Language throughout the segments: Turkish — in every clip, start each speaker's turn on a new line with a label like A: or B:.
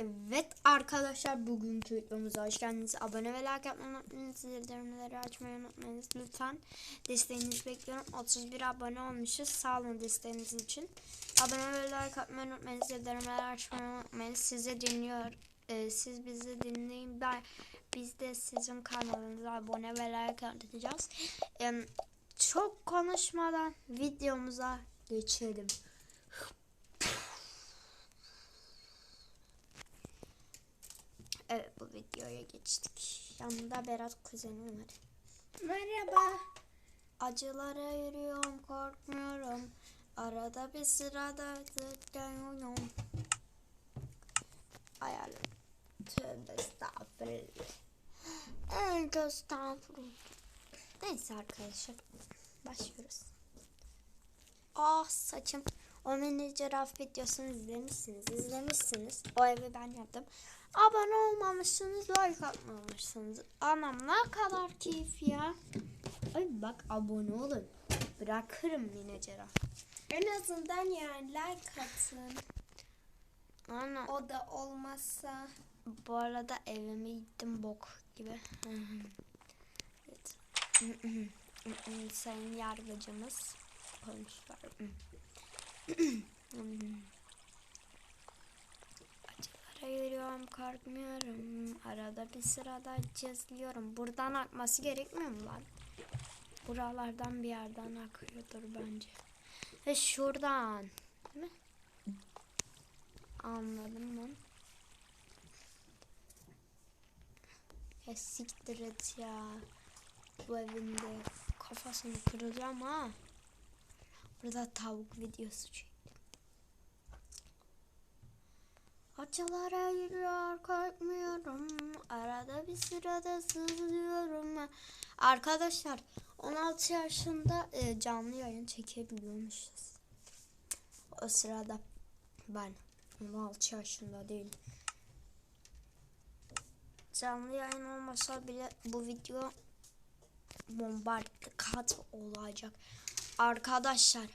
A: Evet arkadaşlar bugünkü videomuza hoş geldiniz. Abone ve like atmayı unutmayın. Zildirimleri açmayı unutmayınız lütfen. Desteğinizi bekliyorum. 31 abone olmuşuz. Sağ olun desteğiniz için. Abone ve like atmayı unutmayın. Zildirimleri açmayı unutmayın. Sizi dinliyor. Ee, siz bizi dinleyin. Ben, biz de sizin kanalınıza abone ve like atacağız. Ee, çok konuşmadan videomuza geçelim. Evet bu videoya geçtik. Yanında Berat kuzenim var.
B: Merhaba.
A: Acılara yürüyorum korkmuyorum. Arada bir sırada tıklıyorum. Ayarlı. Tövbe estağfurullah. Evet estağfurullah. Neyse arkadaşlar. Başlıyoruz. Ah saçım. O mini cerrah videosunu izlemişsiniz. izlemişsiniz. O evi ben yaptım. Abone olmamışsınız, like atmamışsınız. Anam ne kadar keyif ya. Ay bak abone olun. Bırakırım yine cerrah.
B: En azından yani like atın.
A: Ana.
B: O da olmazsa
A: Bu arada evime gittim bok gibi. evet. Sayın yargıcımız konuşlar. Acılara yürüyorum korkmuyorum. Arada bir sırada cızlıyorum. Buradan akması gerekmiyor mu lan? Buralardan bir yerden akıyordur bence. Ve şuradan. Değil mi? Anladım mı? Ya siktir et ya. Bu evinde kafasını kıracağım ha. Burada tavuk videosu çektim. Acılara yürüyor korkmuyorum. Arada bir sırada sızlıyorum. Arkadaşlar 16 yaşında e, canlı yayın çekebiliyormuşuz. O sırada ben 16 yaşında değil. Canlı yayın olmasa bile bu video bombardı kat olacak. Arkadaşlar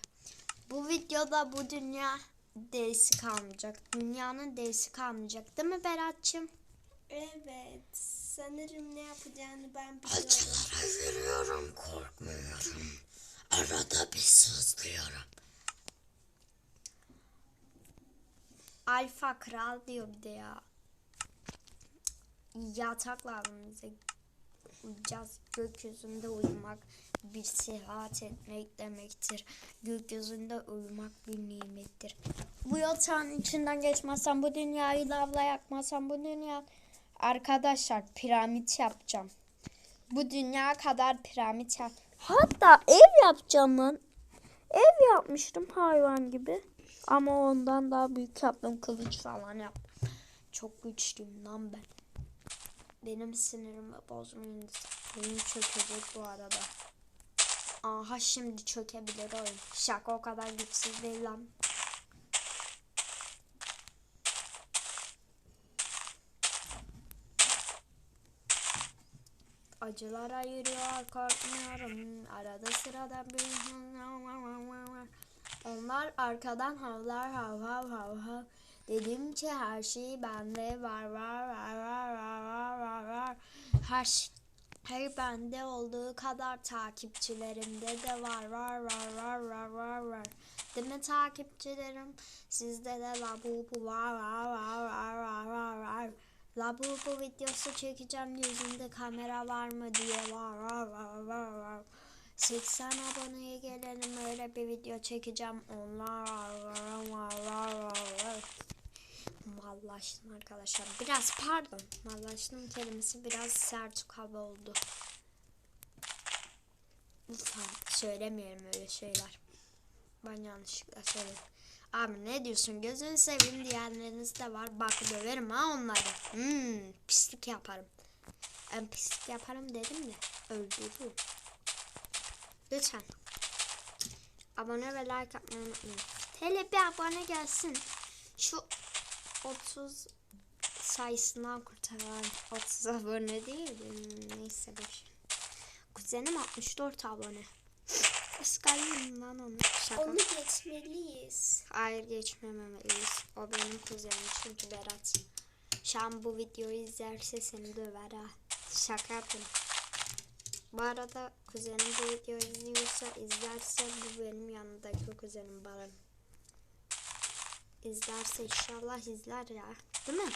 A: bu videoda bu dünya derisi kalmayacak. Dünyanın derisi kalmayacak. Değil mi Berat'cığım?
B: evet sanırım ne yapacağını ben biliyorum.
C: Acılara yürüyorum korkmuyorum. Arada bir sızlıyorum.
A: Alfa kral diyor bir de ya. Yatak lazım bize. Uyuyacağız. Gökyüzünde uyumak bir seyahat etmek demektir. Gökyüzünde uyumak bir nimettir. Bu yatağın içinden geçmezsem bu dünyayı lavla yakmasam bu dünya... Arkadaşlar piramit yapacağım. Bu dünya kadar piramit yap. Hatta ev yapacağım lan. Ev yapmıştım hayvan gibi. Ama ondan daha büyük yaptım. Kılıç falan yaptım. Çok güçlüyüm lan ben. Benim sinirimi bozmayın. Oyun çökecek bu arada. Aha şimdi çökebilir oyun. Şaka o kadar güçsüz değil lan. Acılara yürüyor korkmuyorum. Arada sırada bir onlar arkadan havlar hav hav hav hav. Dedim ki her şey bende var var var var var var var var. Her şey her bende olduğu kadar takipçilerimde de var var var var var var var. Değil mi takipçilerim? Sizde de labubu var var var var var var var. Labubu videosu çekeceğim yüzünde kamera var mı diye var var var var var. 80 aboneye gelelim öyle bir video çekeceğim. Onlar var var var. Mallaştım arkadaşlar. Biraz pardon. Mallaştım kelimesi biraz sert hava oldu. Lütfen söylemiyorum öyle şeyler. Ben yanlışlıkla söyledim. Abi ne diyorsun gözünü seveyim diyenleriniz de var. Bak döverim ha onları. Hmm, pislik yaparım. Ben pislik yaparım dedim de öldürürüm. Lütfen. Abone ve like atmayı unutmayın. Hele bir abone gelsin. Şu 30 sayısından kurtaran 30 abone değil mi? Neyse boş. Kuzenim 64 abone. Kıskanıyorum lan onu. Şaka.
B: Onu geçmeliyiz.
A: Hayır geçmemeliyiz. O benim kuzenim çünkü Berat. Şu an bu videoyu izlerse seni döver ha. Şaka yapıyorum. Bu arada kuzenim bu videoyu izliyorsa izlerse bu benim yanımdaki kuzenim Baran. İzlerse inşallah izler ya. Değil mi?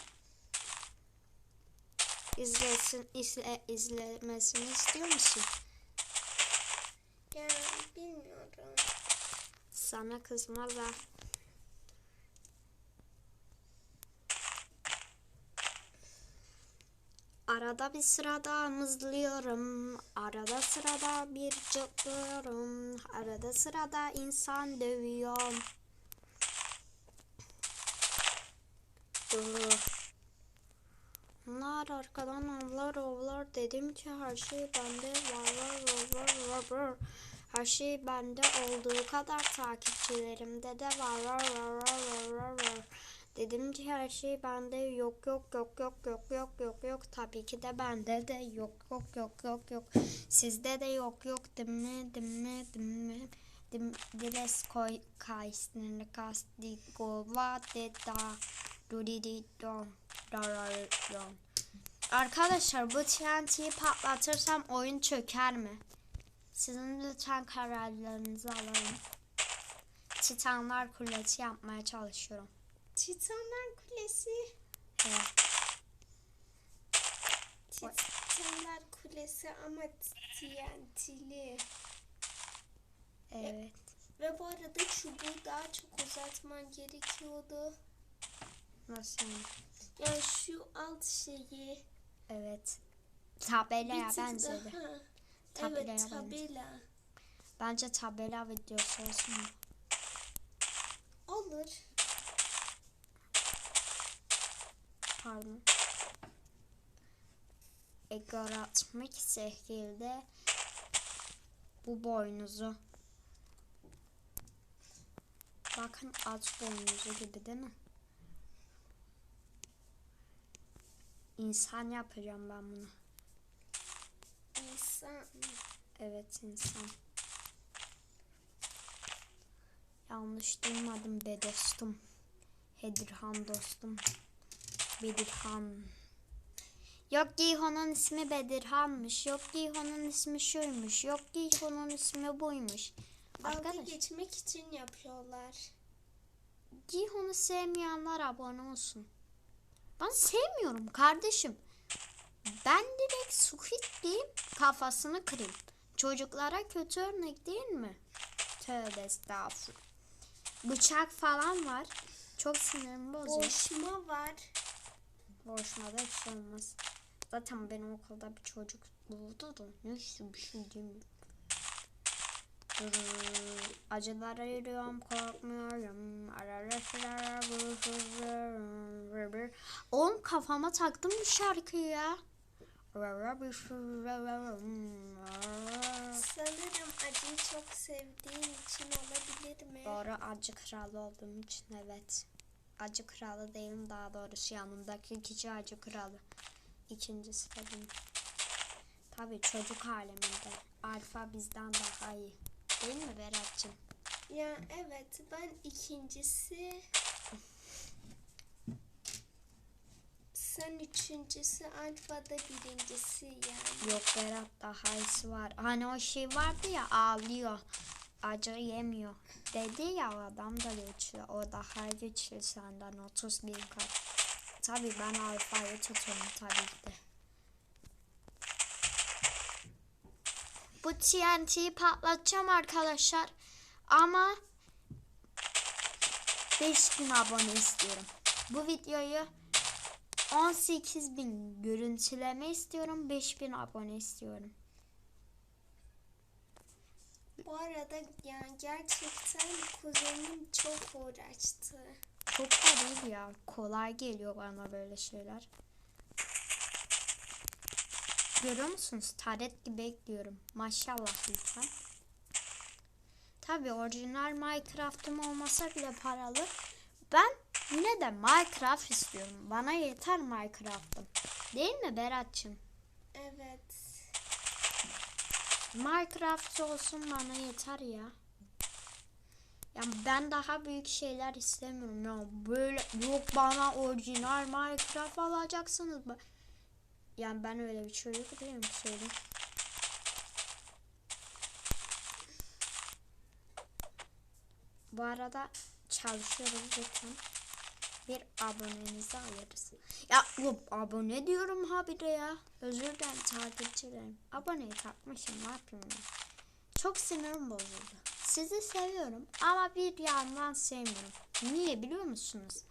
A: İzlesin, izle, izlemesini istiyor musun?
B: Ya bilmiyorum.
A: Sana kızmaz ha. Arada bir sırada mızlıyorum, arada sırada bir cıklıyorum, arada sırada insan dövüyorum. Dur. Bunlar arkadan avlar avlar dedim ki her şey bende var var var var var. Her şey bende olduğu kadar takipçilerimde de var var var var var var. Dedim ki her şey bende yok yok yok yok yok yok yok yok. Tabii ki de bende de yok yok yok yok yok. Sizde de yok yok değil mi değil mi değil mi? Dim, Dires koy kaysnını kasti gova de da. Arkadaşlar bu TNT'yi patlatırsam oyun çöker mi? Sizin lütfen kararlarınızı alalım. Titanlar kulesi yapmaya çalışıyorum.
B: Titanlar Kulesi.
A: Evet.
B: Titanlar Kulesi ama TNT'li.
A: Evet.
B: Ve bu arada çubuğu daha çok uzatman gerekiyordu.
A: Nasıl yani?
B: Yani şu alt şeyi
A: Evet. Tabelaya benzedi. Tabelaya
B: Evet tabela.
A: Bence tabela videosu olsun mu?
B: Olur.
A: Pardon. Egaratmik şekilde bu boynuzu. Bakın at boynuzu gibi değil mi? İnsan yapacağım ben bunu.
B: İnsan.
A: Evet insan. Yanlış duymadım be dostum. Hedirhan dostum. Bedirhan. Yok Gihon'un ismi Bedirhan'mış. Yok Gihon'un ismi şuymuş. Yok Gihon'un ismi buymuş.
B: Dalga
A: Arkadaş
B: geçmek için yapıyorlar.
A: Gihon'u sevmeyenler abone olsun. Ben sevmiyorum kardeşim. Ben direkt Squid Game kafasını kırayım. Çocuklara kötü örnek değil mi? Tövbe estağfurullah. Bıçak falan var. Çok sinirimi bozuyor.
B: Boşma var.
A: Boşuna da hiç olmaz. Zaten benim okulda bir çocuk buldu da neyse bir şey diyeyim. Dur, Acılar ayırıyorum korkmuyorum. Ara sıra buluşuyorum. Oğlum kafama taktım bu şarkıyı ya.
B: Sanırım acıyı çok sevdiğin için olabilir mi?
A: Doğru acı kralı olduğum için evet. Acı kralı değilim daha doğrusu yanımdaki kişi acı kralı. İkincisi benim. Tabii çocuk aleminde. Alfa bizden daha iyi. Değil mi Berat'cığım?
B: Ya evet ben ikincisi sen üçüncüsü Alfa'da birincisi yani.
A: Yok Berat daha iyisi var. Hani o şey vardı ya ağlıyor. Acı yemiyor. Dedi ya adam da güçlü. O daha güçlü senden 30 bin kat. Tabii ben alfayı tutuyorum tabii ki de. Bu TNT'yi patlatacağım arkadaşlar. Ama 5000 abone istiyorum. Bu videoyu 18 bin görüntüleme istiyorum. 5000 abone istiyorum.
B: Bu arada yani gerçekten kuzenim çok uğraştı.
A: Çok değil ya. Kolay geliyor bana böyle şeyler. Görüyor musunuz? Taret gibi ekliyorum. Maşallah lütfen. Tabi orijinal Minecraft'ım olmasa bile paralı. Ben yine de Minecraft istiyorum. Bana yeter Minecraft'ım. Değil mi Berat'cığım?
B: Evet.
A: Minecraft olsun bana yeter ya. Yani ben daha büyük şeyler istemiyorum ya. Böyle yok bana orijinal Minecraft alacaksınız. Ba- Yani ben öyle bir çocuk değilim söyleyeyim. Bu arada çalışıyoruz lütfen. Bir abonenizi alırız. Ya abone diyorum ha bir de ya. Özür dilerim takipçilerim. Aboneyi takmışım ne yapayım ya. Çok sinirim bozuldu. Sizi seviyorum ama bir yandan sevmiyorum. Niye biliyor musunuz?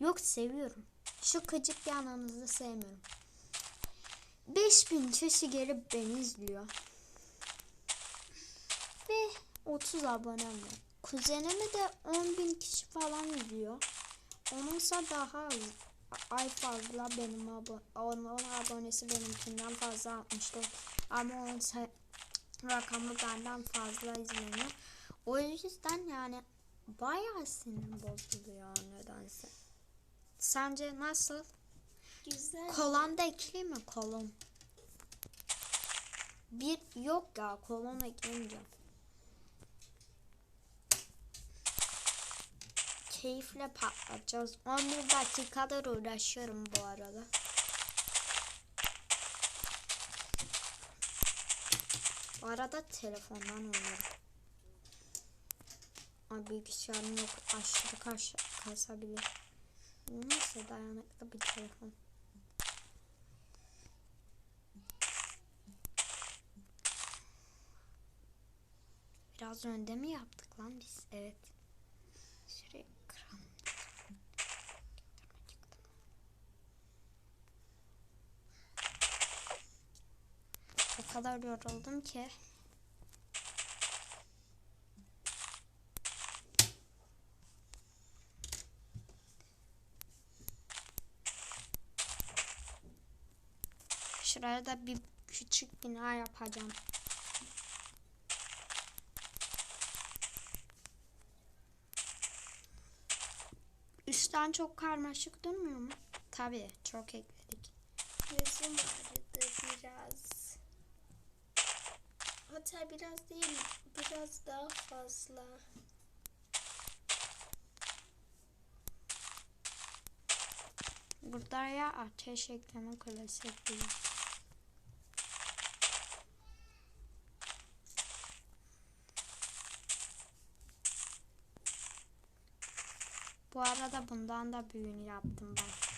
A: Yok seviyorum. Şu gıcık yanınızı sevmiyorum. 5000 kişi gelip beni izliyor. Ve 30 abonem var. Kuzenimi de 10.000 kişi falan izliyor. Onunsa daha az. Ay fazla benim abone, onun abonesi benimkinden fazla 64. Ama onun rakamı benden fazla izleniyor. O yüzden yani bayağı sinirim bozuluyor nedense. Sence nasıl?
B: Güzel.
A: Kolon da ekleyeyim mi kolon? Bir yok ya kolon ekleyemeyeceğim. Keyifle patlatacağız. 11 dakikadır uğraşıyorum bu arada. Bu arada telefondan oynuyorum. Ama bilgisayarım yok. Aşırı karşı kasabilir. Neyse dayanıklı bir telefon. Biraz önde mi yaptık lan biz? Evet. Şuraya kıralım. O kadar yoruldum ki. Şuraya da bir küçük bina yapacağım. Üstten çok karmaşık durmuyor mu? Tabii çok ekledik.
B: Gözüm ağrıdı biraz. Hatta biraz değil, biraz daha fazla.
A: Burada ya ateş ekleme kulesi ekledim. Bu arada bundan da büyüğünü yaptım ben.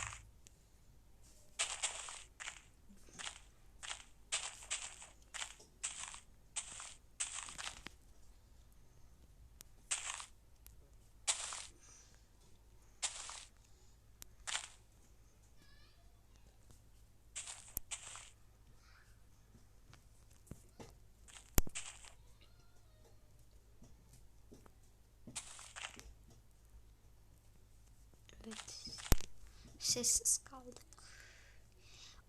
A: Evet. Sessiz kaldık.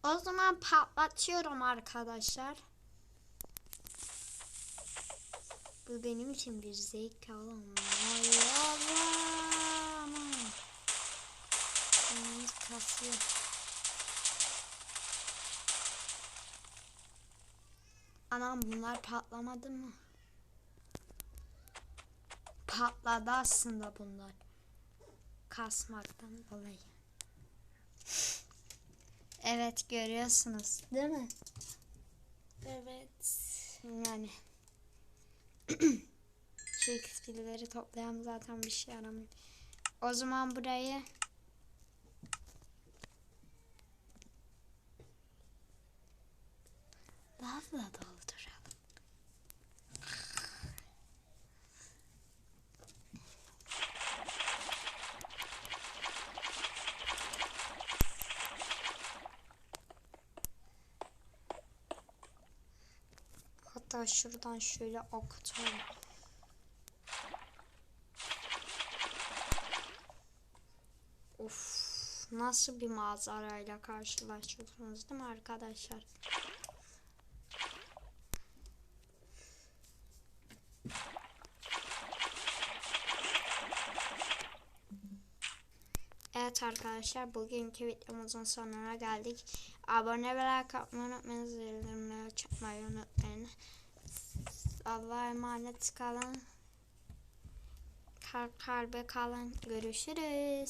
A: O zaman patlatıyorum arkadaşlar. Bu benim için bir zevk. Canımız kasıyor. Anam bunlar patlamadı mı? Patladı aslında bunlar kasmaktan dolayı. Evet görüyorsunuz değil mi?
B: Evet.
A: Yani XP'leri toplayan zaten bir şey yaramıyor. O zaman burayı lavla dolduralım. Hatta şuradan şöyle okutalım. Of, nasıl bir manzarayla karşılaşıyorsunuz değil mi arkadaşlar? Evet arkadaşlar bugünkü videomuzun sonuna geldik. Abone ve like atmayı unutmayın. Zillerimi açmayı unutmayın. Allah'a emanet kalın. kal- kalbe kalın. Görüşürüz.